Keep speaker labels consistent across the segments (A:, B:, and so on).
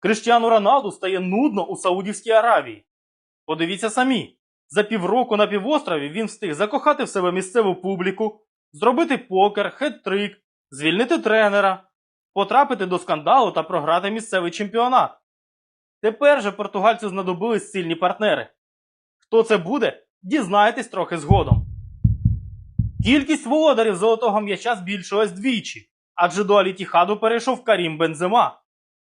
A: Криштіану Роналду стає нудно у Саудівській Аравії. Подивіться самі, за півроку на півострові він встиг закохати в себе місцеву публіку, зробити покер, хет-трик, звільнити тренера, потрапити до скандалу та програти місцевий чемпіонат. Тепер же португальцю знадобились сильні партнери. Хто це буде, дізнаєтесь трохи згодом. Кількість володарів золотого м'яча збільшилась двічі, адже до Алітіхаду перейшов Карім Бензема,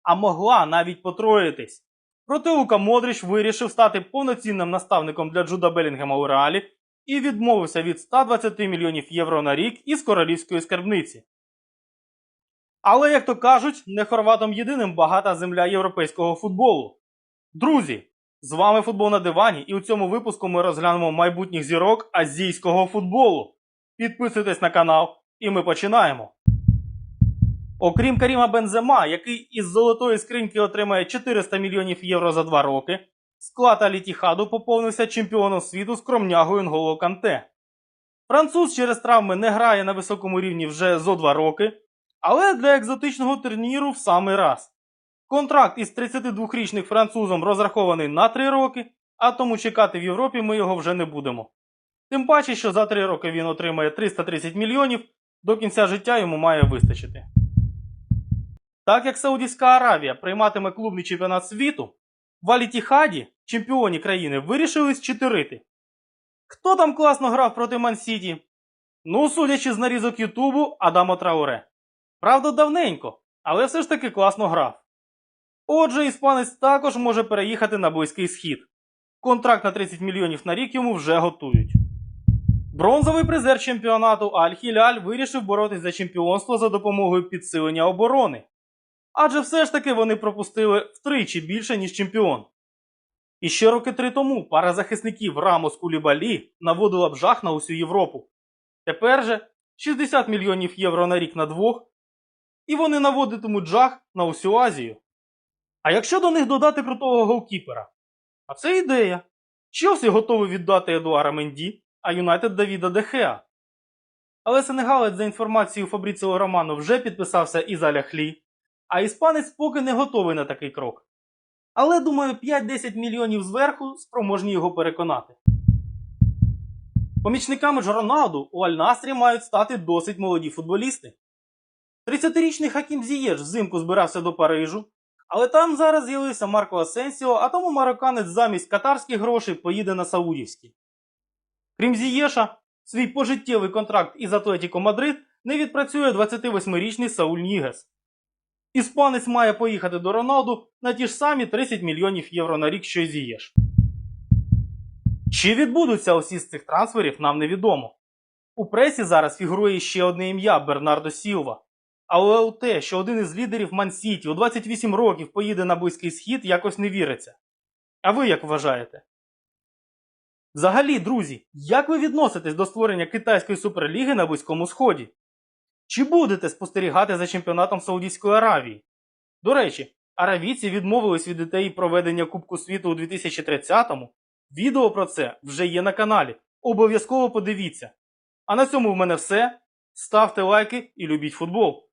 A: а могла навіть потроїтись. Проте Лука Модріч вирішив стати повноцінним наставником для Джуда Белінгема у реалі і відмовився від 120 мільйонів євро на рік із королівської скарбниці. Але, як то кажуть, не хорватом єдиним багата земля європейського футболу. Друзі, з вами футбол на дивані, і у цьому випуску ми розглянемо майбутніх зірок азійського футболу. Підписуйтесь на канал, і ми починаємо. Окрім Каріма Бензема, який із золотої скриньки отримає 400 мільйонів євро за два роки, склад Алітіхаду поповнився чемпіоном світу скромнягою Нголо Канте. Француз через травми не грає на високому рівні вже зо два роки, але для екзотичного турніру в самий раз. Контракт із 32-річним французом розрахований на 3 роки, а тому чекати в Європі ми його вже не будемо. Тим паче, що за 3 роки він отримає 330 мільйонів, до кінця життя йому має вистачити. Так як Саудівська Аравія прийматиме клубний чемпіонат світу, в Алітіхаді чемпіоні країни вирішили зчетирити. Хто там класно грав проти Ман-Сіті? Ну, судячи з нарізок Ютубу, Адамо Трауре. Правда, давненько, але все ж таки класно грав. Отже, іспанець також може переїхати на Близький Схід. Контракт на 30 мільйонів на рік йому вже готують. Бронзовий призер чемпіонату Аль-Хіляль вирішив боротись за чемпіонство за допомогою підсилення оборони. Адже все ж таки вони пропустили втричі більше, ніж чемпіон. І ще роки три тому пара захисників Рамос Кулібалі наводила б жах на усю Європу. Тепер же 60 мільйонів євро на рік на двох, і вони наводитимуть жах на усю Азію. А якщо до них додати крутого голкіпера? А це ідея. Челсі готовий віддати Едуара Менді, а Юнайтед Давіда Дехеа. Але сенегалець за інформацією Фабріціо Романо вже підписався із Аляхлі, а іспанець поки не готовий на такий крок. Але думаю, 5-10 мільйонів зверху спроможні його переконати. Помічниками ж Роналду у Аль-Насрі мають стати досить молоді футболісти. 30-річний Хакім Зієш взимку збирався до Парижу, але там зараз з'явився Марко Асенсіо, а тому марокканець замість катарських грошей поїде на Саудівські. Крім Зієша, свій пожиттєвий контракт із Атлетіко Мадрид не відпрацює 28-річний Сауль Нігес. Іспанець має поїхати до Роналду на ті ж самі 30 мільйонів євро на рік, що й Зієш. Чи відбудуться усі з цих трансферів, нам невідомо. У пресі зараз фігурує ще одне ім'я Бернардо Сілва. Але у те, що один із лідерів Ман-Сіті у 28 років поїде на Близький Схід, якось не віриться. А ви як вважаєте? Взагалі, друзі, як ви відноситесь до створення китайської суперліги на Близькому Сході? Чи будете спостерігати за чемпіонатом Саудівської Аравії? До речі, аравійці відмовились від ідеї проведення Кубку світу у 2030-му. Відео про це вже є на каналі. Обов'язково подивіться. А на цьому в мене все. Ставте лайки і любіть футбол.